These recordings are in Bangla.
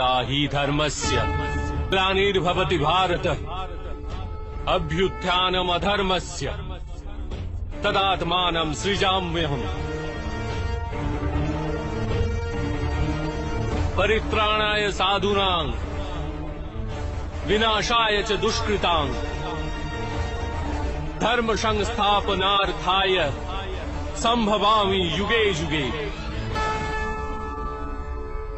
ही धर्मस्य, ग्लानिर्भवति भारत। अभ्युत्थानम अधर्मस्य तदात्मा सृजाम्यहम्। परित्राणाय साधूनां, विनाशाय च दुष्कृतां। धर्म संस्थापनार्थाय संभवामी युगे युगे।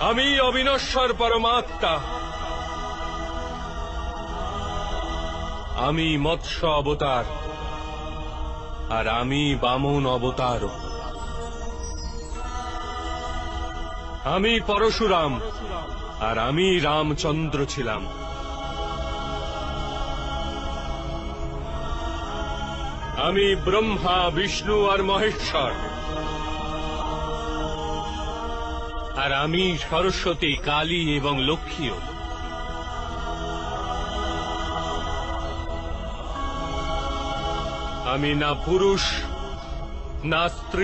আমি অবিনশ্বর পরমাত্মা। আমি মৎস্য অবতার, আর আমি বামন অবতার। আমি পরশুরাম, আর আমি রামচন্দ্র ছিলাম। আমি ব্রহ্মা, বিষ্ণু, আর মহেশ্বর। আর আমি সরস্বতী কালী এবং লক্ষ্মীও। আমি না পুরুষ না স্ত্রী।